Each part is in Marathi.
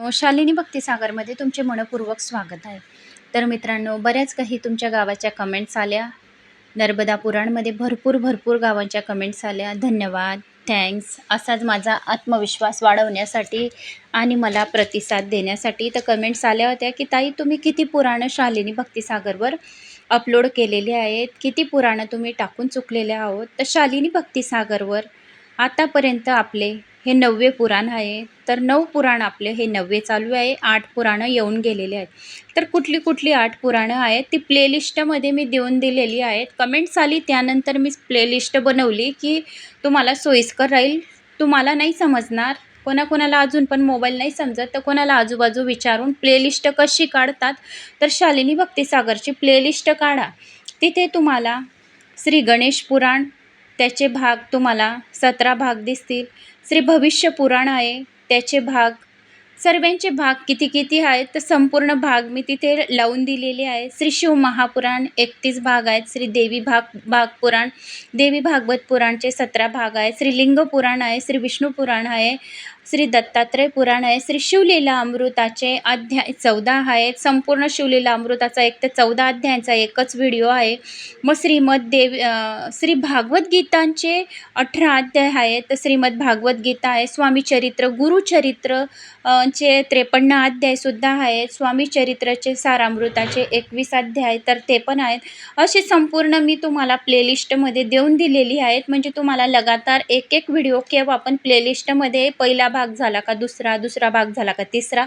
शालिनी भक्तिसागरमध्ये तुमचे मनपूर्वक स्वागत आहे. तर मित्रांनो बऱ्याच काही तुमच्या गावाच्या कमेंट्स आल्या. नर्मदा पुराणमध्ये भरपूर भरपूर गावांच्या कमेंट्स आल्या. धन्यवाद थँक्स असाच माझा आत्मविश्वास वाढवण्यासाठी आणि मला प्रतिसाद देण्यासाठी तर कमेंट्स आल्या होत्या की ताई तुम्ही किती पुराणं शालिनी भक्तिसागरवर अपलोड केलेले आहेत? किती पुराणं तुम्ही टाकून चुकलेले आहोत? तर शालिनी भक्तिसागरवर आतापर्यंत आपले हे नववे पुराण आहे. तर नऊ पुराण आपले हे नववे चालू आहे. आठ पुराणं येऊन गेलेले आहेत. तर कुठली कुठली आठ पुराणं आहेत ती प्लेलिस्टमध्ये मी देऊन दिलेली आहेत. कमेंट्स आली त्यानंतर मी प्लेलिस्ट बनवली की तुम्हाला सोयीस्कर राहील. तुम्हाला नाही समजणार. कोणाकोणाला अजून पण मोबाईल नाही समजत तर कोणाला आजूबाजू विचारून प्लेलिस्ट कशी काढतात तर शालिनी भक्तिसागरची प्लेलिस्ट काढा. तिथे तुम्हाला श्री गणेश पुराण त्याचे भाग तुम्हाला सतरा भाग दिसतील. श्री भविष्य पुराण आहे. त्याचे भाग सर्वांचे भाग किती किती आहेत तर संपूर्ण भाग मी तिथे लावून दिलेले आहे. श्री शिव महापुराण एकतीस भाग आहेत. श्री देवी भाग भाग पुराण देवी भागवत पुराणचे सतरा भाग आहेत. श्री लिंग पुराण आहे. श्री विष्णू पुराण आहे. श्री दत्तात्रय पुराण आहे. श्री शिवलीला अमृताचे अध्याय चौदा आहेत संपूर्ण शिवलीला अमृताचा एक ते चौदा अध्यायांचा एकच व्हिडिओ आहे. मग श्रीमद देव श्री भागवत गीतांचे अठरा अध्याय आहेत तर श्रीमद भागवत गीता आहे. स्वामी चरित्र गुरुचरित्र चे त्रेपन्न अध्यायसुद्धा आहेत. स्वामी चरित्राचे सारामृताचे एकवीस अध्याय तर ते पण आहेत. असे संपूर्ण मी तुम्हाला प्लेलिस्टमध्ये देऊन दिलेली आहेत. म्हणजे तुम्हाला लगातार एक एक व्हिडिओ केव्हा आपण प्लेलिस्टमध्ये पहिला भाग भाग झाला का दुसरा दुसरा भाग झाला का तिसरा?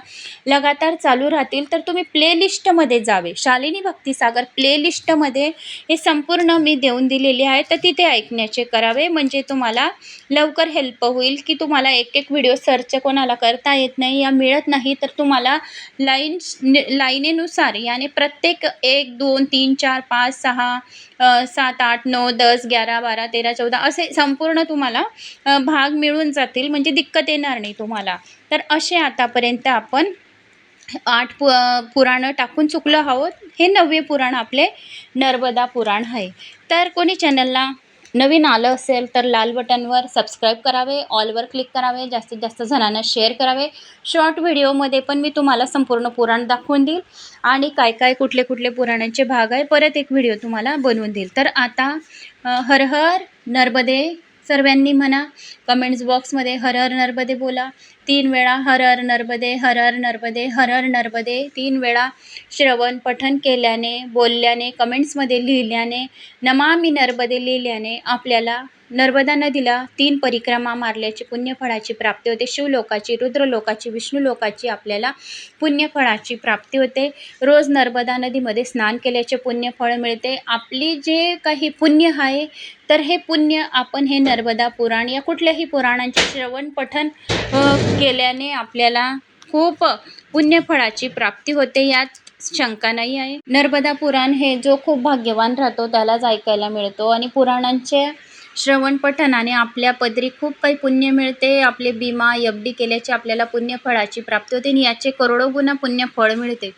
लगातार चालू राहतील तर तुम्ही प्लेलिस्टमध्ये जावे. शालिनी भक्तिसागर प्लेलिस्टमध्ये हे संपूर्ण मी देऊन दिलेले आहे. तर तिथे ऐकण्याचे करावे. म्हणजे तुम्हाला लवकर हेल्प होईल की तुम्हाला एक एक व्हिडिओ सर्च कोणाला करता येत नाही या मिळत नाही तर तुम्हाला लाईन लाईनेनुसार याने प्रत्येक एक दोन तीन चार पाच सहा सात आठ नऊ दस ग्यारा बारा तेरा चौदा असे संपूर्ण तुम्हाला भाग मिळून जातील. म्हणजे दिक्कत येणार नाही. तुम्हाला. तर असे आतापर्यंत आपण आठ पु पुराणं टाकून चुकलो आहोत. हे नववे पुराण आपले नर्मदा पुराण आहे. तर कोणी चॅनलला नवीन आलं असेल तर लाल बटनवर सबस्क्राईब करावे ऑलवर क्लिक करावे जास्तीत जास्त जणांना शेअर करावे. शॉर्ट व्हिडिओमध्ये पण मी तुम्हाला संपूर्ण पुराण दाखवून देईल आणि काय काय कुठले कुठले पुराणांचे भाग आहे परत एक व्हिडिओ तुम्हाला बनवून देईल. तर आता हर हर नर्मदे सर्वांनी म्हणा. कमेंट्स बॉक्समध्ये हर हर नर्मदे बोला. तीन वेळा हर हर नर्मदे हर हर नर्मदे हर हर नर्मदे. तीन वेळा श्रवण पठण केल्याने बोलल्याने कमेंट्समध्ये लिहिल्याने नमामि नर्मदे लिहिल्याने आपल्याला नर्मदा नदीला तीन परिक्रमा मारल्याची पुण्यफळाची प्राप्ती होते. शिवलोकाची रुद्रलोकाची विष्णुलोकाची आपल्याला पुण्यफळाची प्राप्ती होते. रोज नर्मदा नदीमध्ये स्नान केल्याचे पुण्यफळ मिळते. आपली जे काही पुण्य आहे तर हे पुण्य आपण हे नर्मदा पुराण या कुठल्याही पुराणांचे श्रवण पठण केल्याने आपल्याला खूप पुण्यफळाची प्राप्ती होते यात शंका नाही आहे. नर्मदा पुराण हे जो खूप भाग्यवान राहतो त्यालाच ऐकायला मिळतो आणि पुराणांचे श्रवण पठणाने आपल्या पदरी खूप काही पुण्य मिळते. आपले बिमा एफ डी केल्याचे आपल्याला पुण्यफळाची प्राप्ती होते आणि याचे करोडो गुणा पुण्यफळ मिळते.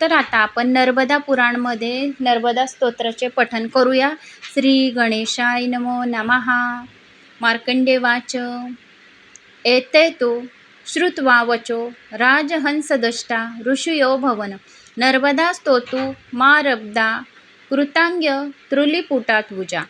तर आता आपण नर्मदा पुराणमध्ये नर्मदा स्तोत्राचे पठण करूया. श्री गणेशाय नमो नमहा मार्कंडेवाच येते एते तो. श्रुत्वा वचो। राजहंसदष्टा ऋषयो भवन। नर्मदा स्तोतू मारब्दा कृतांग्य त्रुलिपुटात्वुजा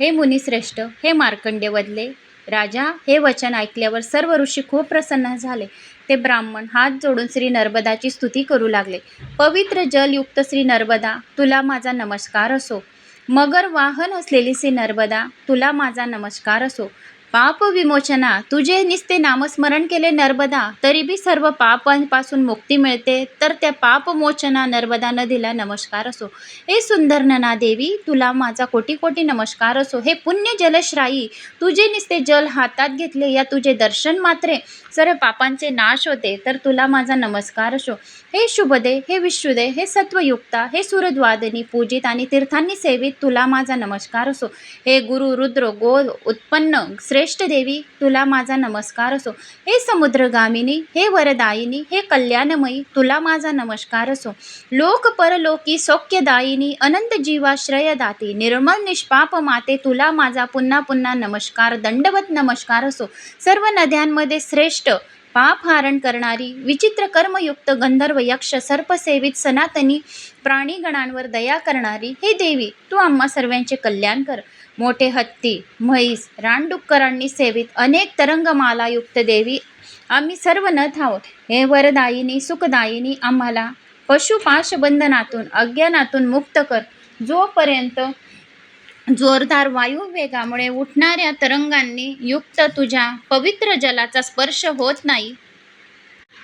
हे मुनिश्रेष्ठ हे मार्कंडे वदले राजा हे वचन ऐकल्यावर सर्व ऋषी खूप प्रसन्न झाले. ते ब्राह्मण हात जोडून श्री नर्मदाची स्तुती करू लागले. पवित्र जलयुक्त श्री नर्मदा तुला माझा नमस्कार असो. मगर वाहन असलेली श्री नर्मदा तुला माझा नमस्कार असो. पाप विमोचना तुझे निस्ते नामस्मरण केले नर्मदा तरी बी सर्व पापांपासून मुक्ती मिळते तर त्या पापमोचना नर्मदा नदीला नमस्कार असो. हे सुंदर नना देवी तुला माझा कोटी कोटी नमस्कार असो. हे पुण्य जलश्राई तुझे निस्ते जल हातात घेतले या तुझे दर्शन मात्रे. सर्व पापांचे नाश होते तर तुला माझा नमस्कार असो. हे शुभदे हे विश्वदे हे सत्वयुक्ता हे सुरद्वादनी पूजित आणि तीर्थांनी सेवित तुला माझा नमस्कार असो. हे गुरु रुद्र गो उत्पन्न श्रेष्ठ देवी तुला माझा नमस्कार असो. हे समुद्रगामिनी हे वरदायिनी हे कल्याणमयी तुला माझा नमस्कार असो. लोक परलोकी सौख्यदायिनी अनंत जीवाश्रयदाती निर्मल निष्पाप माते तुला माझा पुन्हा पुन्हा नमस्कार दंडवत नमस्कार असो. सर्व नद्यांमध्ये श्रेष्ठ पाप हारण करणारी विचित्र कर्मयुक्त गंधर्व यक्ष सर्पसेवित सनातनी प्राणीगणांवर दया करणारी हे देवी तू आम्हा सर्वांचे कल्याण कर. मोठे हत्ती म्हैस रानडुक्करांनी सेवित अनेक तरंगमालायुक्त देवी. आम्ही सर्व नथ आहोत. हे वरदायिनी सुखदायिनी आम्हाला पशुपाशबंधनातून अज्ञानातून मुक्त कर. जोपर्यंत जोरदार वायुवेगामुळे उठणाऱ्या तरंगांनी युक्त तुझ्या पवित्र जलाचा स्पर्श होत नाही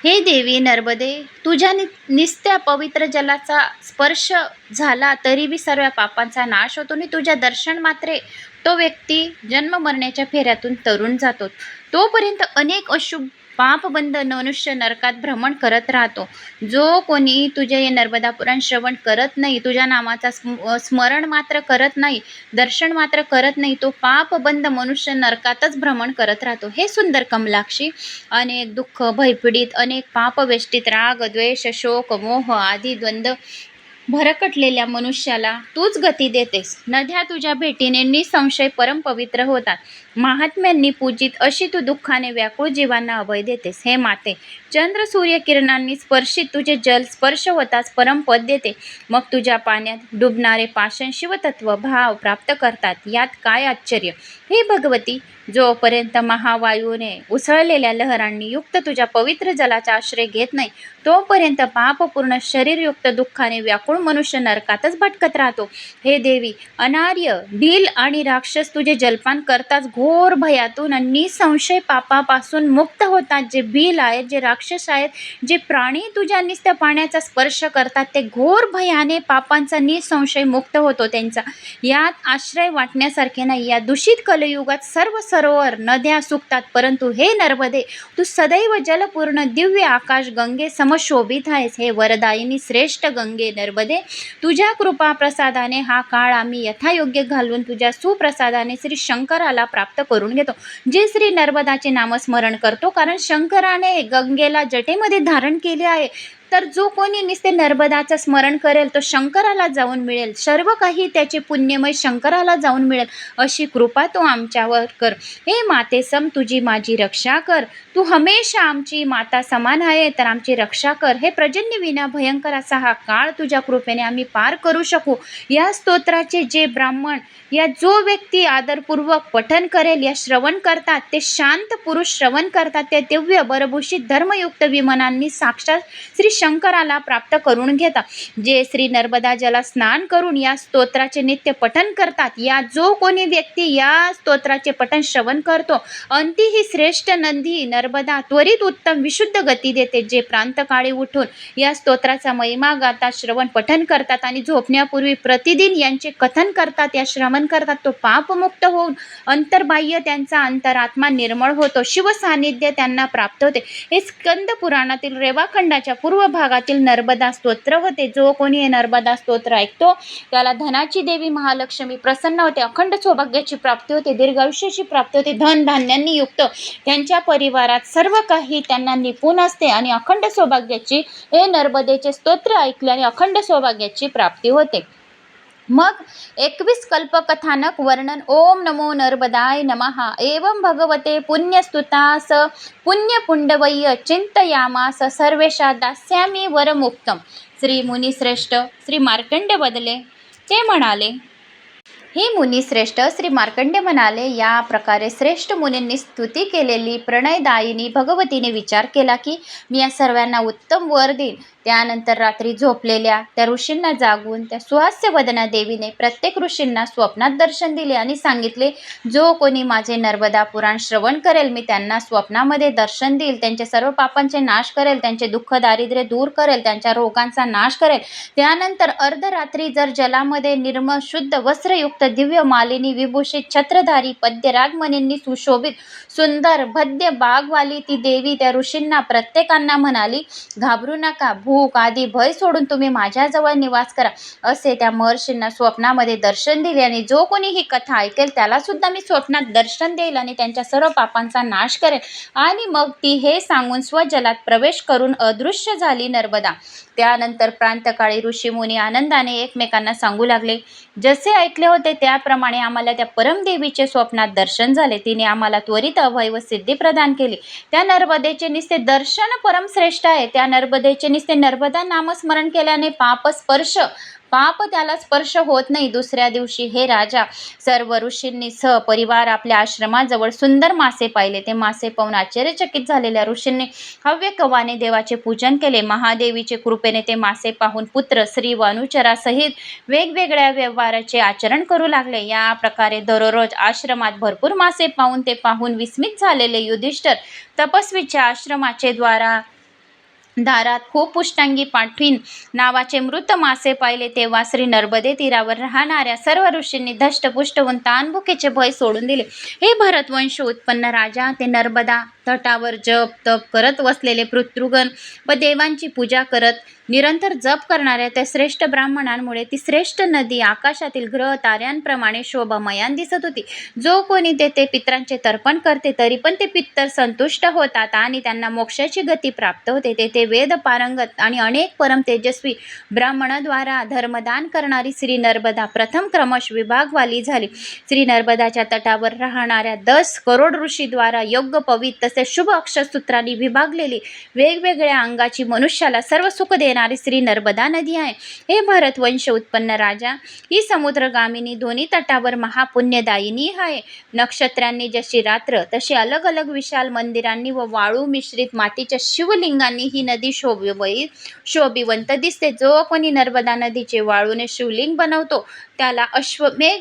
हे देवी नर्मदे तुझ्या नि निस्त्या पवित्र जलाचा स्पर्श झाला तरी बी सर्व पापांचा नाश होतो आणि तुझ्या दर्शन मात्रे तो व्यक्ती जन्म मरण्याच्या फेऱ्यातून तरुण जातो. तोपर्यंत अनेक अशुभ पापबंद मनुष्य नरकात भ्रमण करत राहतो. जो कोणी तुझे हे नर्मदा पुराण श्रवण करत नाही तुझ्या नामाचा स्म स्मरण मात्र करत नाही दर्शन मात्र करत नाही तो पापबंद मनुष्य नरकातच भ्रमण करत राहतो. हे सुंदर कमलाक्षी अनेक दुःख भयपीडित अनेक पापवेष्टित राग द्वेष शोक मोह आदी द्वंद्व भरकटलेल्या मनुष्याला तूच गती देतेस. नद्या तुझ्या भेटीने निसंशय परमपवित्र होतात. महात्म्यांनी पूजित अशी तू दुःखाने व्याकुळ जीवांना अभय देतेस. हे माते चंद्र सूर्य किरणांनी स्पर्शित तुझे जल स्पर्श होताच परमपद देते. मग तुझ्या पाण्यात डुबणारे पाषण शिवतत्व भाव प्राप्त करतात. यात काय आश्चर्य? हे भगवती जोपर्यंत महावायूने उसळलेल्या लहरांनी युक्त तुझ्या पवित्र जलाचा आश्रय घेत नाही तोपर्यंत पापपूर्ण शरीरयुक्त दुःखाने व्याकुळ मनुष्य नरकातच भटकत राहतो. हे देवी अनार्य भील आणि राक्षस तुझे जलपान करताच घोर भयातून आणि निसंशय पापापासून मुक्त होतात. जे भील आहेत जे राक्षस आहेत जे प्राणी तुझ्या निस्त्या पाण्याचा स्पर्श करतात ते घोर भयाने पापांचा निसंशय मुक्त होतो त्यांचा. यात आश्रय वाटण्यासारखे नाही. या दूषित कलयुगात सर्व सरोवर नद्या सुकतात परंतु हे नर्मदे तू सदैव जलपूर्ण दिव्य आकाश गंगे समशोभित आहेस. हे वरदायिनी श्रेष्ठ गंगे नर्मदे. तुझ्या कृपा प्रसादाने हा काळ आम्ही यथायोग्य घालून तुझ्या सुप्रसादाने श्री शंकराला प्राप्त करून घेतो. जे श्री नर्मदाचे नामस्मरण करतो कारण शंकराने गंगेला जटेमध्ये धारण केले आहे. तर जो कोणी नुसते नर्मदाचं स्मरण करेल तो शंकराला जाऊन मिळेल. सर्व काही त्याचे पुण्यमय शंकराला जाऊन मिळेल अशी कृपा तू आमच्यावर कर. हे माते सम तुझी माझी रक्षा कर. तू हमेशा आमची माता समान आहे तर आमची रक्षा कर. हे प्रजन्य विना भयंकर असा हा काळ तुझ्या कृपेने आम्ही पार करू शकू. या स्तोत्राचे जे ब्राह्मण या जो व्यक्ती आदरपूर्वक पठन करेल या श्रवण करतात ते शांत पुरुष श्रवण करतात ते दिव्य बरभूषित धर्मयुक्त विमानांनी साक्षात श्री शंकराला प्राप्त करून घेतात जे श्री नर्मदा जला स्नान करून या स्तोत्राचे नित्य पठन करतात या जो कोणी व्यक्ती या स्तोत्राचे पठन श्रवण करतो अंती ही श्रेष्ठ नंदी नर्मदा त्वरित उत्तम विशुद्ध गती देते जे प्रांतकाळी उठून या स्तोत्राचा महिमा गातात श्रवण पठन करतात आणि झोपण्यापूर्वी प्रतिदिन यांचे कथन करतात या श्रवण करतात तो पापमुक्त होऊन अंतर्बाह्य त्यांचा अंतरात्मा निर्मळ होतो. शिवसान्निध्य त्यांना प्राप्त होते. हे स्कंद पुराणातील रेवाखंडाच्या पूर्व भागातील नर्मदा स्तोत्र होते. जो कोणी हे नर्मदा स्तोत्र ऐकतो त्याला धनाची देवी महालक्ष्मी प्रसन्न होते अखंड सौभाग्याची प्राप्ती होते दीर्घायुष्याची प्राप्ती होते धन धान्यांनी युक्त. त्यांच्या परिवारात सर्व काही त्यांना निपुण असते आणि अखंड सौभाग्याची हे नर्मदेचे स्तोत्र ऐकल्याने अखंड सौभाग्याची प्राप्ती होते. मग एकवीस कल्पकथानक वर्णन. ओम नमो नर्मदाय नमः. एवं भगवते पुण्यस्तुतास पुण्यपुंडवय्य चिंतयामास सर्वेशा दास्यामी वरमुक्तम. श्री मुनिश्रेष्ठ श्री मार्कंड बदले. ते म्हणाले हे मुनिश्रेष्ठ श्री मार्कंडे म्हणाले या प्रकारे श्रेष्ठ मुनींनी स्तुती केलेली प्रणयदायिनी भगवतीने विचार केला की मी या सर्वांना उत्तम वर देईन. त्यानंतर रात्री झोपलेल्या त्या ऋषींना जागून त्या सुहास्य वदना देवीने प्रत्येक ऋषींना स्वप्नात दर्शन दिले आणि सांगितले जो कोणी माझे नर्मदा पुराण श्रवण करेल मी त्यांना स्वप्नामध्ये दर्शन देईल. त्यांचे सर्व पापांचे नाश करेल. त्यांचे दुःख दारिद्र्य दूर करेल. त्यांच्या रोगांचा नाश करेल. त्यानंतर अर्धरात्री जर जलामध्ये निर्मळ शुद्ध वस्त्रयुक्त दिव्य मालिनी विभूषित छत्रधारी पद्य मनींनी सुशोभित सुंदर भद्य बागवाली ती देवी त्या ऋषींना प्रत्येकांना म्हणाली घाबरू नका भूक आदी भय सोडून तुम्ही माझ्याजवळ निवास करा. असे त्या महर्षींना स्वप्नामध्ये दर्शन दिले आणि जो कोणी ही कथा ऐकेल त्याला सुद्धा मी स्वप्नात दर्शन देईल आणि त्यांच्या सर्व पापांचा नाश करेल आणि मग ती हे सांगून स्वजलात प्रवेश करून अदृश्य झाली नर्मदा. त्यानंतर प्रांतकाळी ऋषीमुनी आनंदाने एकमेकांना सांगू लागले. जसे ऐकले होते त्याप्रमाणे आम्हाला त्या परमदेवीचे स्वप्नात दर्शन झाले. तिने आम्हाला त्वरित अभय व सिद्धी प्रदान केली. त्या नर्मदेचे निस्ते दर्शन परमश्रेष्ठ आहे. त्या नर्मदेचे निस्ते नर्मदा नामस्मरण केल्याने पाप स्पर्श पाप त्याला स्पर्श होत नाही. दुसऱ्या दिवशी हे राजा सर्व ऋषींनी सहपरिवार आपल्या आश्रमाजवळ सुंदर मासे पाहिले. ते मासे पाहून आश्चर्यचकित झालेल्या ऋषींनी हव्य कवाने देवाचे पूजन केले. महादेवीचे कृपेने ते मासे पाहून पुत्र श्री व अनुचरासहित वेगवेगळ्या व्यवहाराचे आचरण करू लागले. या प्रकारे दररोज आश्रमात भरपूर मासे पाहून ते पाहून विस्मित झालेले युधिष्ठर तपस्वीच्या आश्रमाचे द्वारा दारात खूप पुष्टांगी पाठवीन. नावाचे मृत मासे पाहिले तेव्हा श्री नर्मदे तीरावर राहणाऱ्या सर्व ऋषींनी धष्टपुष्ट होऊन तानभुकेचे भय सोडून दिले. हे भरतवंश उत्पन्न राजा ते नर्मदा तटावर जप तप करत बसलेले पृथ्रुगण व देवांची पूजा करत निरंतर जप करणाऱ्या त्या श्रेष्ठ ब्राह्मणांमुळे ती श्रेष्ठ नदी आकाशातील ग्रह ताऱ्यांप्रमाणे शोभामयान दिसत होती. जो कोणी तेथे पित्रांचे तर्पण करते तरी पण ते पित्तर संतुष्ट होतात आणि त्यांना मोक्षाची गती प्राप्त होते. तेथे वेद पारंगत आणि अनेक परम तेजस्वी ब्राह्मणाद्वारा धर्मदान करणारी श्री नर्मदा प्रथम क्रमश विभागवाली झाली. श्री नर्मदाच्या तटावर राहणाऱ्या दस करोड ऋषीद्वारा योग्य पवित्र तसेच शुभ अक्षरसूत्रांनी विभागलेली वेगवेगळ्या अंगाची मनुष्याला सर्व सुख देणारी श्री नर्मदा नदी आहे. हे भरतवंश उत्पन्न राजा. ही समुद्रगामिनी दोन्ही तटावर महापुण्यदायिनी आहे. नक्षत्रांनी जशी रात्र तशी अलग अलग विशाल मंदिरांनी व वाळू मिश्रित मातीच्या शिवलिंगांनी ही नदी शोभिवयी शोभिवंत दिसते. जो कोणी नर्मदा नदीचे वाळूने शिवलिंग बनवतो त्याला अश्वमेघ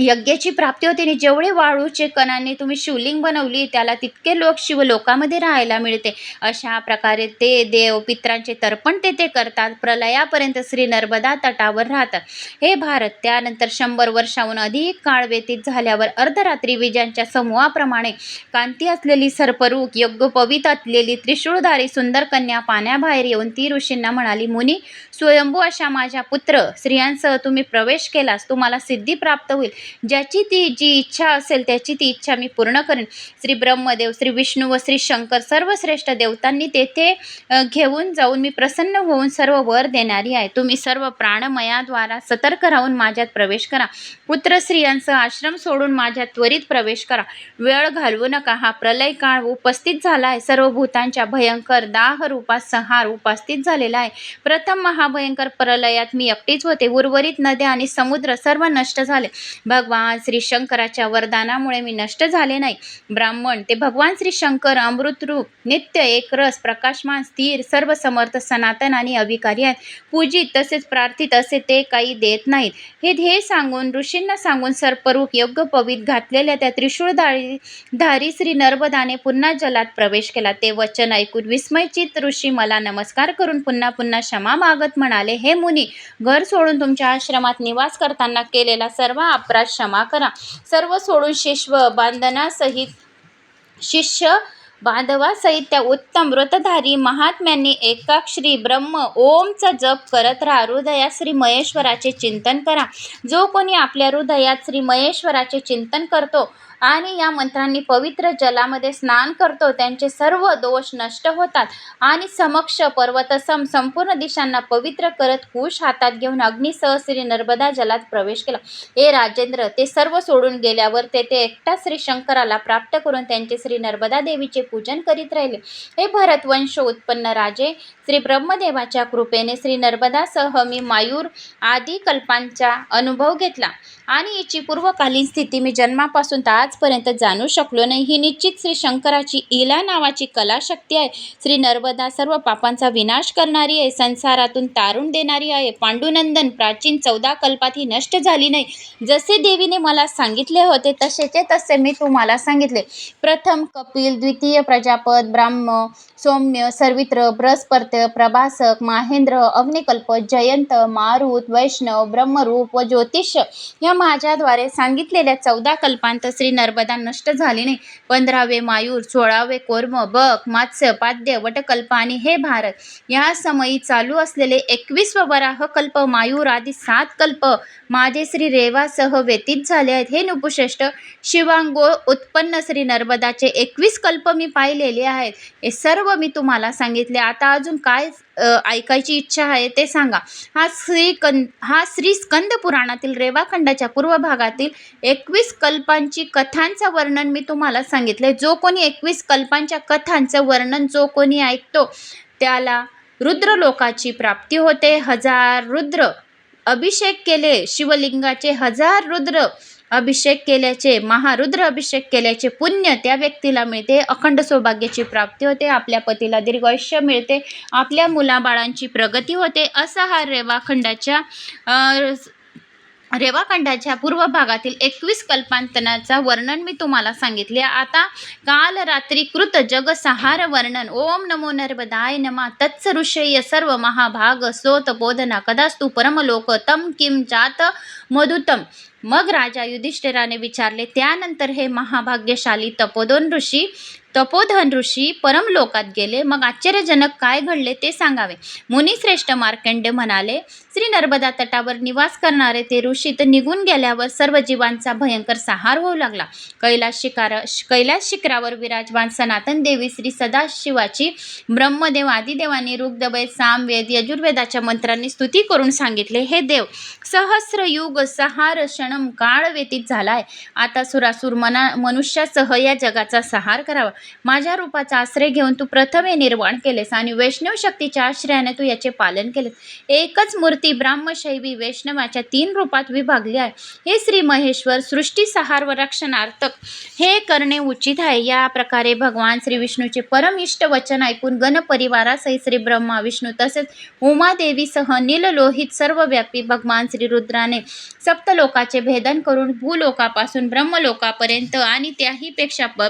यज्ञाची प्राप्ती होते आणि जेवढे वाळूचे कणाने तुम्ही शिवलिंग बनवली त्याला तितके लोक शिवलोकामध्ये राहायला मिळते. अशा प्रकारे ते देव पित्रांचे तर्पण तेथे करतात. प्रलयापर्यंत श्री नर्मदा तटावर राहतात. हे भारत त्यानंतर शंभर वर्षाहून अधिक काळ व्यतीत झाल्यावर अर्धरात्री विजांच्या समूहाप्रमाणे कांती असलेली सर्परूप यज्ञोपवीत असलेली त्रिशूळधारी सुंदर कन्या पाण्याबाहेर येऊन ती ऋषींना म्हणाली मुनी स्वयंभू अशा माझ्या पुत्र स्त्रियांसह तुम्ही प्रवेश केलास तुम्हाला सिद्धी प्राप्त होईल. ज्याची ती जी इच्छा असेल त्याची ती इच्छा मी पूर्ण करेन. श्री ब्रह्मदेव श्री विष्णू व श्री शंकर सर्व श्रेष्ठ देवतांनी तेथे घेऊन जाऊन मी प्रसन्न होऊन सर्व वर देणारी आहे. तुम्ही सर्व प्राणमयाद्वारा सतर्क राहून माझ्यात प्रवेश करा. पुत्र स्त्रियांसह आश्रम सोडून माझ्यात त्वरित प्रवेश करा. वेळ घालवू नका. हा प्रलय काळ उपस्थित झाला आहे. सर्व भूतांच्या भयंकर दाह रूपात संहार उपस्थित झालेला आहे. प्रथम महाभयंकर प्रलयात मी एकटीच होते. उर्वरित नद्या आणि समुद्र सर्व नष्ट झाले. भगवान श्री शंकराच्या वरदानामुळे मी नष्ट झाले नाही. ब्राह्मण ते भगवान श्री शंकर अमृतरूप नित्य एकरस प्रकाशमान स्थिर सर्व समर्थ सनातन आणि अविकारी आहेत. पूजित तसेच प्रार्थित असे ते काही देत नाहीत. हे ध्येय सांगून ऋषींना सांगून सर्परूप योग्य पवित घातलेल्या त्या त्रिशूळधारी धारी श्री नर्मदाने पुन्हा जलात प्रवेश केला. ते वचन ऐकून विस्मयचित ऋषी मला नमस्कार करून पुन्हा पुन्हा क्षमा मागत म्हणाले हे मुनी घर सोडून तुमच्या आश्रमात निवास करताना केलेला सर्व अपराध क्षमा करा. सर्व सोडून शिश्व बांधनासहित शिष्य बांधवासहित त्या उत्तम व्रतधारी महात्म्यांनी एकाक्षरी ब्रह्म ओमचा जप करत राहा. हृदयात श्री महेश्वराचे चिंतन करा. जो कोणी आपल्या हृदयात श्री महेश्वराचे चिंतन करतो आणि या मंत्रांनी पवित्र जलामध्ये स्नान करतो. त्यांचे सर्व दोष नष्ट होतात. आणि समक्ष पर्वतसम संपूर्ण दिशांना पवित्र करत कुश हातात घेऊन अग्निसह श्री नर्मदा जलात प्रवेश केला. हे राजेंद्र ते सर्व सोडून गेल्यावर ते ते एकटा श्री शंकराला प्राप्त करून त्यांचे श्री नर्मदा देवीचे पूजन करीत राहिले. हे भरतवंश उत्पन्न राजे श्री ब्रह्मदेवाच्या कृपेने श्री नर्मदासह मी मायूर आदी कल्पांचा अनुभव घेतला. आणि हिची पूर्वकालीन स्थिती मी जन्मापासून तर आजपर्यंत जाणू शकलो नाही. ही निश्चित श्री शंकराची इला नावाची कलाशक्ती आहे. श्री नर्मदा सर्व पापांचा विनाश करणारी आहे. संसारातून तारून देणारी आहे. पांडुनंदन प्राचीन चौदा कल्पात ही नष्ट झाली नाही. जसे देवीने मला सांगितले होते तसेचे तसे मी तुम्हाला सांगितले. प्रथम कपिल द्वितीय प्रजापत ब्राह्म सौम्य सर्वित्र बृहस्पत्य प्रभासक माहेंद्र अग्निकल्प जयंत मारुत वैष्णव ब्रह्मरूप व ज्योतिष या माझ्याद्वारे सांगितलेल्या चौदा कल्पांत श्री नर्मदा नष्ट झाली नाही. पंधरावे मायूर सोळावे कोर्म बक मात्स्य पाद्य वटकल्प आणि हे भारत. या समयी चालू असलेले एकवीस वराह कल्प मायूर आदी सात कल्प माझे श्री रेवासह व्यतीत झाले आहेत. हे नुपुश्रेष्ठ शिवांगो उत्पन्न श्री नर्मदाचे एकवीस कल्प मी पाहिलेले आहेत. हे सर्व मी तुम्हाला सांगितले. आता अजून काय ऐकायची इच्छा आहे ते सांगा. हा श्री कं हा श्री स्कंद पुराणातील रेवाखंडाच्या पूर्व भागातील एकवीस कल्पांची कथांचं वर्णन मी तुम्हाला सांगितले जो कोणी एकवीस कल्पांच्या कथांचं वर्णन जो कोणी ऐकतो त्याला रुद्रलोकाची प्राप्ती होते. हजार रुद्र अभिषेक केले शिवलिंगाचे हजार रुद्र अभिषेक केल्याचे महारुद्र अभिषेक केल्याचे पुण्य त्या व्यक्तीला मिळते. अखंड सौभाग्याची प्राप्ती होते. आपल्या पतीला दीर्घायुष्य मिळते. आपल्या मुलाबाळांची प्रगती होते. असा हा रेवाखंडाच्या रेवाखंडाच्या पूर्व भागातील एकवीस कल्पांतनाचा वर्णन मी तुम्हाला सांगितले. आता काल रात्री कृत जग सहार वर्णन. ओम नमो नर्मदाय नमा. तत्स ऋषय सर्व महाभाग सोत बोधना. कदास्तु परमलोक तम किम जात मधुतम. मग राजा युधिष्ठिराने विचारले त्यानंतर हे महाभाग्यशाली तपोदोन ऋषी तपोधन ऋषी परमलोकात गेले. मग आश्चर्यजनक काय घडले ते सांगावे. मुनिश्रेष्ठ मार्कंडे म्हणाले श्री नर्मदा तटावर निवास करणारे ते ऋषी तर निघून गेल्यावर सर्व जीवांचा भयंकर सहार होऊ लागला. कैलास शिकार कैलास शिखरावर विराजमान सनातन देवी श्री सदाशिवाची ब्रह्मदेव आदिदेवांनी ऋग्वेद सामवेद यजुर्वेदाच्या मंत्रांनी स्तुती करून सांगितले हे देव सहस्र युग सहार क्षणम काळ व्यतीत झालाय. आता सुरासुर मना मनुष्यासह या जगाचा सहार करावा. माझ्या रूपाचा आश्रय घेऊन तू प्रथम हे निर्माण केलेस आणि वैष्णव शक्तीच्या आश्रयाने तू याचे पालन केलेस. एकच मूर्ती ब्राह्मशैवी वैष्णवाच्या तीन रूपात विभागली आहे. हे श्री महेश्वर सृष्टी सहार व रक्षणार्थक हे करणे उचित आहे. या प्रकारे भगवान श्री विष्णूचे परमिष्ट वचन ऐकून गणपरिवारासहित श्री ब्रह्मा विष्णू तसेच उमादेवीसह नीललोहित सर्वव्यापी भगवान श्री रुद्राने सप्तलोकाचे भेदन करून भूलोकापासून ब्रह्मलोकापर्यंत आणि त्याहीपेक्षा प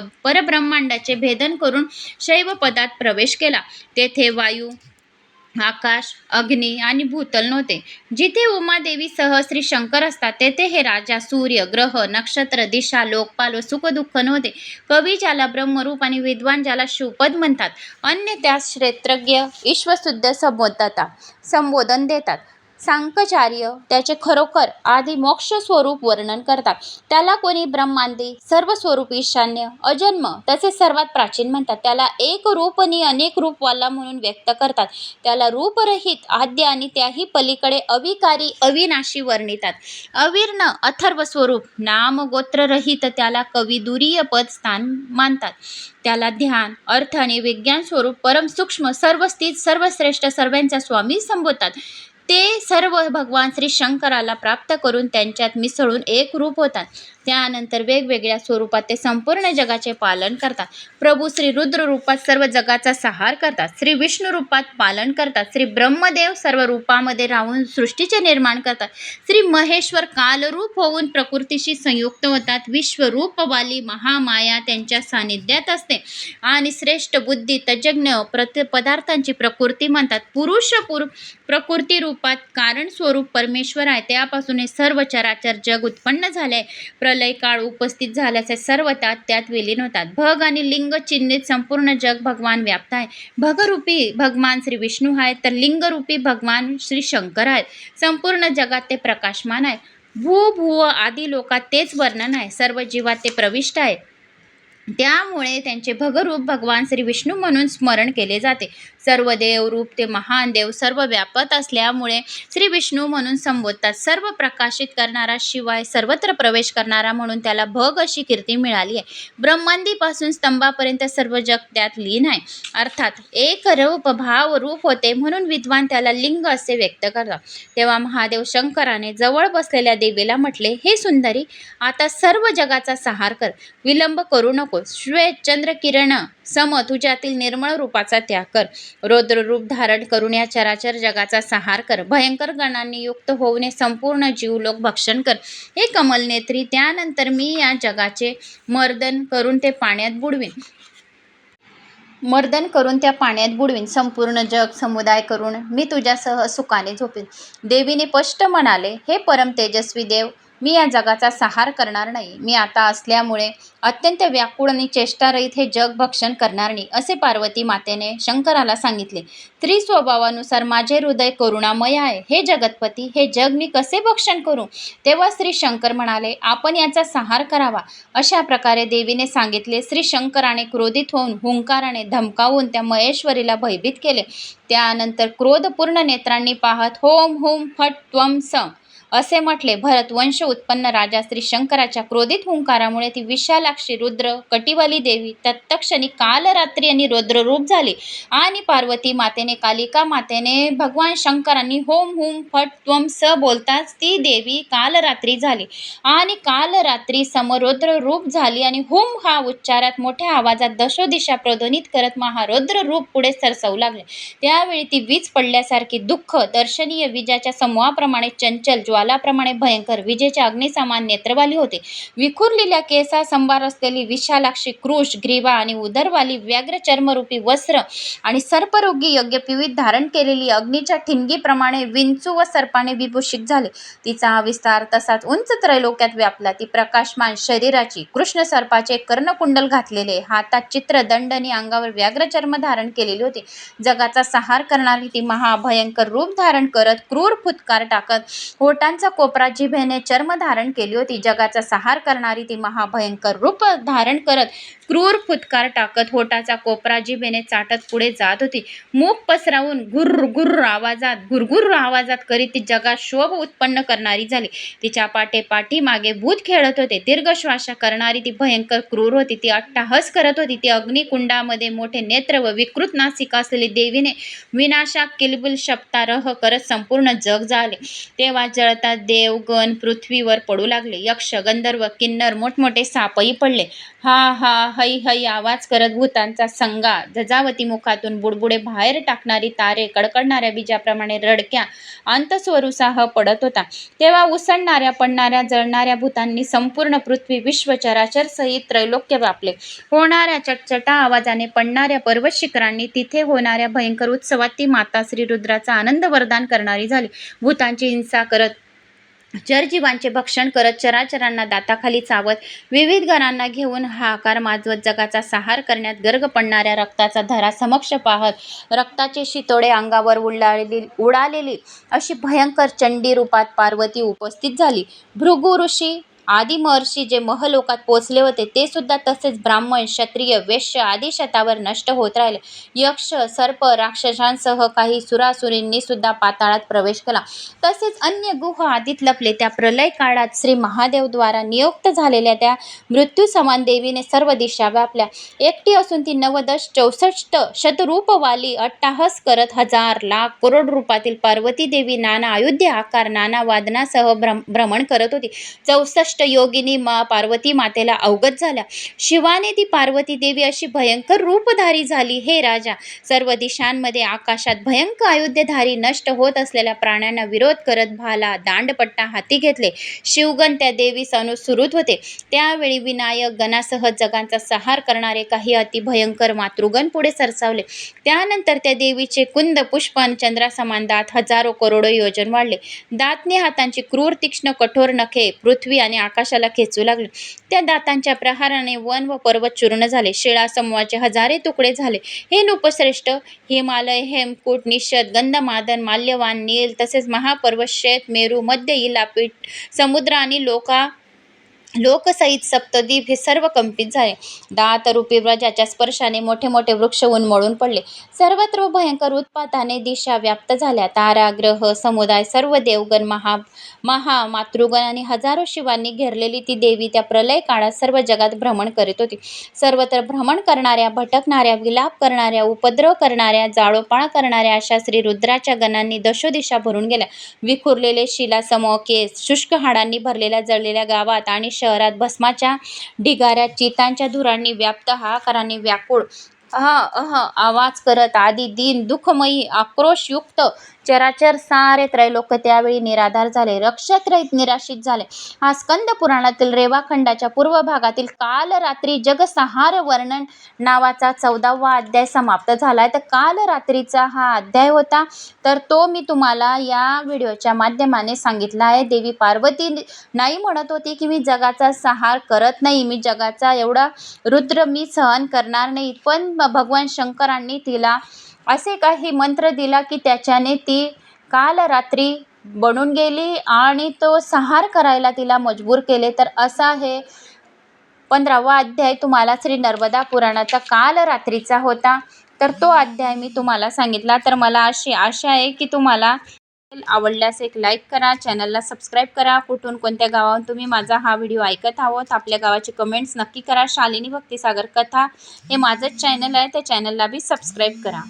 त्याचे भेदन करून शैवपदात प्रवेश केला. तेथे वायू आकाश अग्नी आणि भूतल नव्हते. जिथे उमादेवीसह श्री शंकर असतात तेथे हे राजा सूर्य ग्रह नक्षत्र दिशा लोकपाल व सुखदुःख नव्हते. कवी ज्याला ब्रह्मरूप आणि विद्वान ज्याला शिवपद म्हणतात अन्य त्यास क्षेत्रज्ञ ईश्वशुद्ध संबोधता संबोधन देतात. सांकचार्य त्याचे खरोखर आधी मोक्ष स्वरूप वर्णन करतात. त्याला कोणी ब्रह्मांदी सर्व स्वरूप ईशान्य अजन्म तसे सर्वात प्राचीन म्हणतात. त्याला एक रूप आणि अनेक रूपवाला म्हणून व्यक्त करतात. त्याला रूपरहित आद्य आणि त्याही पलीकडे अविकारी अविनाशी वर्णितात. अवीर्ण अथर्व स्वरूप नाम गोत्ररहित त्याला कविदुरीय पद स्थान मानतात. त्याला ध्यान अर्थ आणि विज्ञान स्वरूप परम सूक्ष्म सर्व स्थित सर्वश्रेष्ठ सर्वांचा स्वामी संबोधतात. ते सर्व भगवान श्री शंकराला प्राप्त करून त्यांच्यात मिसळून एक रूप होतात. त्यानंतर वेगवेगळ्या स्वरूपात ते संपूर्ण जगाचे पालन करतात. प्रभू श्री रुद्र रूपात सर्व जगाचा सहार करतात. श्री विष्णू रूपात पालन करतात. श्री ब्रह्मदेव सर्व रूपामध्ये राहून सृष्टीचे निर्माण करतात. श्री महेश्वर कालरूप होऊन प्रकृतीशी संयुक्त होतात. विश्वरूपवाली महामाया त्यांच्या सानिध्यात असते. आणि श्रेष्ठ बुद्धी तज्ज्ञ प्रत पदार्थांची प्रकृती म्हणतात. पुरुष पुर प्रकृती रूपात कारण स्वरूप परमेश्वर आहे. त्यापासून हे सर्व चराचर जग उत्पन्न झाले प्र प्रलय काळ उपस्थित झाल्याचे सर्व त्यात त्यात विलीन होतात. भग आणि लिंग चिन्हित संपूर्ण जग भगवान व्याप्त आहे. भगरूपी भगवान श्री विष्णू आहेत तर लिंगरूपी भगवान श्री शंकर आहेत. संपूर्ण जगात ते प्रकाशमान आहे भू भुव आदी लोकात तेच वर्णन आहे. सर्व जीवात ते प्रविष्ट आहे. त्यामुळे त्यांचे भगरूप भगवान श्री विष्णू म्हणून स्मरण केले जाते. सर्व देव रूप ते महान देव सर्व व्यापत असल्यामुळे श्री विष्णू म्हणून संबोधतात. सर्व प्रकाशित करणारा शिवाय सर्वत्र प्रवेश करणारा म्हणून त्याला भग अशी कीर्ती मिळाली आहे. ब्रह्मांदीपासून स्तंभापर्यंत सर्व जग त्यात लीन आहे. अर्थात एक रूप भाव रूप होते म्हणून विद्वान त्याला लिंग असे व्यक्त करतात. तेव्हा महादेव शंकराने जवळ बसलेल्या देवीला म्हटले हे सुंदरी आता सर्व जगाचा सहार कर. विलंब करू नको श्वेत चंद्र किरण सम तुझ्यातील निर्मळ रूपाचा त्याग कर. रौद्ररूप धारण करून या चराचर जगाचा सहार कर. भयंकर गणांनी युक्त होऊन संपूर्ण जीवलोक भक्षण कर. हे कमल नेत्री त्यानंतर मी या जगाचे मर्दन करून ते पाण्यात बुडवीन. मर्दन करून त्या पाण्यात बुडवीन. संपूर्ण जग समुदाय करून मी तुझ्यासह सुखाने झोपेन. देवीने स्पष्ट म्हणाले हे परम तेजस्वी देव मी या जगाचा सहार करणार नाही. मी आता असल्यामुळे अत्यंत व्याकुळ आणि चेष्टारहित हे जग भक्षण करणार नाही असे पार्वती मातेने शंकराला सांगितले. त्रिस्वभावानुसार माझे हृदय करुणामय आहे. हे जगतपती हे जग मी कसे भक्षण करू? तेव्हा श्री शंकर म्हणाले आपण याचा सहार करावा. अशा प्रकारे देवीने सांगितले. श्री शंकराने क्रोधित होऊन हुंकाराने धमकावून त्या महेश्वरीला भयभीत केले. त्यानंतर क्रोधपूर्ण नेत्रांनी पाहत होम होम फट त्वम स. असे म्हटले भरतवंश उत्पन्न राजा श्री शंकराच्या क्रोधित हुंकारामुळे ती विशालाक्षी रुद्र कटिवाली देवी तत्तक्षणी कालरात्री आणि रुद्ररूप झाली. आणि पार्वती मातेने कालिका मातेने भगवान शंकरांनी होम हुम फट त्वम स बोलताच ती देवी कालरात्री झाली. आणि कालरात्री समरुद्र रूप झाली आणि हुम हा उच्चारात मोठ्या आवाजात दशोदिशा प्रध्वनित करत महारुद्र रूप पुढे सरसवू लागले. त्यावेळी ती वीज पडल्यासारखी दुःख दर्शनीय विजाच्या समूहाप्रमाणे चंचल ज्वा ज्वालाप्रमाणे भयंकर विजेच्या अग्निसमान नेत्रवाली होते. विखुरलेल्या केसा संभार असलेली विशालाक्षी कृष ग्रीवा आणि उदरवाली व्याघ्र चर्मरूपी वस्त्र आणि सर्परोगी यज्ञ पिवीत धारण केलेली अग्नीच्या ठिणगीप्रमाणे विंचू व सर्पाने विभूषित झाले. तिचा हा विस्तार तसाच उंच त्रैलोक्यात व्यापला. ती प्रकाशमान शरीराची कृष्ण सर्पाचे कर्णकुंडल घातलेले हातात चित्र दंडनी आणि अंगावर व्याघ्र चर्म धारण केलेली होती. जगाचा सहार करणारी ती महाभयंकर रूप धारण करत क्रूर फुतकार टाकत होटा होटांचा कोपरा जिभेने चर्म धारण केली होती. जगाचा सहार करणारी ती महाभयंकर रूप धारण करत क्रूर फुतकार टाकत होटाचा कोपरा जिभेने चाटत पुढे जात होती. मूग पसरावून गुर्र गुर्र आवाजात गुरगुर आवाजात करीत ती जगात शोभ उत्पन्न करणारी झाली. तिच्या पाटे पाठीमागे भूत खेळत होते. दीर्घश्वासा करणारी ती भयंकर क्रूर होती. ती अट्टाहस करत होती. ती अग्निकुंडामध्ये मोठे नेत्र व विकृत नासिका असलेली देवीने विनाशा किलबुल शब्दारह करत संपूर्ण जग झाले तेव्हा जळता देवगण पृथ्वीवर पडू लागले. यक्ष गंधर्व किन्नर मोठमोठे सापही पडले. हा हा है हय आवाज करत भूतांचा संगा. झजावती मुखातून बुडबुडे बाहेर टाकणारी तारे कडकडणाऱ्या बीजाप्रमाणे रडक्या अंतस्वरुसाह पडत होता. तेव्हा उसळणाऱ्या पडणाऱ्या जळणाऱ्या भूतांनी संपूर्ण पृथ्वी विश्वचराचर सहित त्रैलोक्य व्यापले. होणाऱ्या चटचटा आवाजाने पडणाऱ्या पर्वत शिखरांनी तिथे होणाऱ्या भयंकर उत्सवात ती माता श्री रुद्राचा आनंद वरदान करणारी झाली. भूतांची हिंसा करत चरजीवांचे भक्षण करत चराचरांना दाताखाली चावत विविध घरांना घेऊन हाकार माजवत जगाचा सहार करण्यात गर्ग पडणाऱ्या रक्ताचा धरा समक्ष पाहत रक्ताचे शितोडे अंगावर उडालेली उडालेली अशी भयंकर चंडी रूपात पार्वती उपस्थित झाली. भृगु ऋषी आदी महर्षी जे महलोकात पोचले होते ते सुद्धा तसेच ब्राह्मण क्षत्रिय वेश्य आदी शतावर नष्ट होत राहिले. यक्ष सर्प राक्षसांसह काही सुरासुरींनी सुद्धा पाताळात प्रवेश केला. तसेच अन्य गुह आदीत लपले. त्या प्रलय काळात श्री महादेवद्वारा नियुक्त झालेल्या त्या मृत्यू समान देवीने सर्व दिशा व्यापल्या. एकटी असून ती नवदश चौसष्ट शतरूपवाली अट्टाहस करत हजार लाख करोड रूपातील पार्वती देवी नाना अयोध्या आकार नाना वादनासह भ्रम भ्रमण करत होती. चौसष्ट योगिनी मा पार्वती मातेला अवगत झाल्या. शिवाने ती पार्वती देवी अशी भयंकर रूपधारी झाली. हे राजा सर्व दिशांमध्ये आकाशात भयंकर अयोध्यधारी नष्ट होत असलेल्या प्राण्यांना विरोध करत भाला दांडपट्टा हाती घेतले. शिवगण त्या देवीस अनुसृत होते. त्यावेळी विनायक गणासह जगांचा सहार करणारे काही अतिभयंकर मातृगण पुढे सरसावले. त्यानंतर त्या देवीचे कुंद पुष्पन चंद्रासमान दात हजारो करोडो योजन वाढले. दातने हातांची क्रूर तीक्ष्ण कठोर नखे पृथ्वी आणि आकाशाला खेचू लागले. त्या दातांच्या प्रहाराने वन व पर्वत चूर्ण झाले. शिळा समूहाचे हजारे तुकडे झाले. हे नृपश्रेष्ठ हिमालय हेमकूट निषद गंधमादन माल्यवान नील तसेच महापर्वत श्वेत मेरू मध्य इलापीठ समुद्र आणि लोका लोकसहित सप्तद्वीप हे सर्व कंपित झाले. दातरूपी व्रजाच्या स्पर्शाने मोठे मोठे वृक्ष उन्मळून पडले. सर्वत्र भयंकर उत्पाताने दिशा व्याप्त झाल्या. तारा ग्रह समुदाय सर्व देवगण महा महा मातृगण आणि हजारो शिवांनी घेरलेली ती देवी त्या प्रलय काळात सर्व जगात भ्रमण करीत होती. सर्वत्र भ्रमण करणाऱ्या भटकणाऱ्या विलाप करणाऱ्या उपद्रव करणाऱ्या जाळोपाळ करणाऱ्या अशा श्री रुद्राच्या गणांनी दशोदिशा भरून गेल्या. विखुरलेले शिलासमूह केस शुष्क हाडांनी भरलेल्या जळलेल्या गावात आणि शहरात भस्माच्या ढिगाऱ्यात चितांच्या धुरांनी व्याप्त हाहाकाराने व्याकुळ अह अह आवाज करत आदी दिन दुःखमयी आक्रोशयुक्त चराचर सारे त्रैलोक्य त्यावेळी निराधार झाले. रक्षक रहित निराशित झाले. हा स्कंद पुराणातील रेवाखंडाच्या पूर्व भागातील काल रात्री जगसंहार वर्णन नावाचा चौदावा अध्याय समाप्त झाला आहे तर काल रात्रीचा हा अध्याय होता. तर तो मी तुम्हाला या व्हिडिओच्या माध्यमाने सांगितला आहे. देवी पार्वती नाही म्हणत होती की मी जगाचा सहार करत नाही. मी जगाचा एवढा रुद्र मी सहन करणार नाही. पण भगवान शंकरांनी तिला असे काही मंत्र दिला की त्याच्याने ती काल रात्री बनून गेली आणि तो संहार करायला तिला मजबूर केले. तर असा हे पंधरावा अध्याय तुम्हाला श्री नर्मदा पुराणाचा काल रात्रीचा होता. तर तो अध्याय मी तुम्हाला सांगितला. तर मला अशी आशा आहे की तुम्हाला आवडल्यास एक लाईक करा चॅनलला सबस्क्राईब करा. कुठून कोणत्या गावाहून तुम्ही माझा हा व्हिडिओ ऐकत आहोत आपल्या गावाचे कमेंट्स नक्की करा. शालिनी भक्तिसागर कथा हे माझंच चॅनल आहे. त्या चॅनलला बी सबस्क्राईब करा.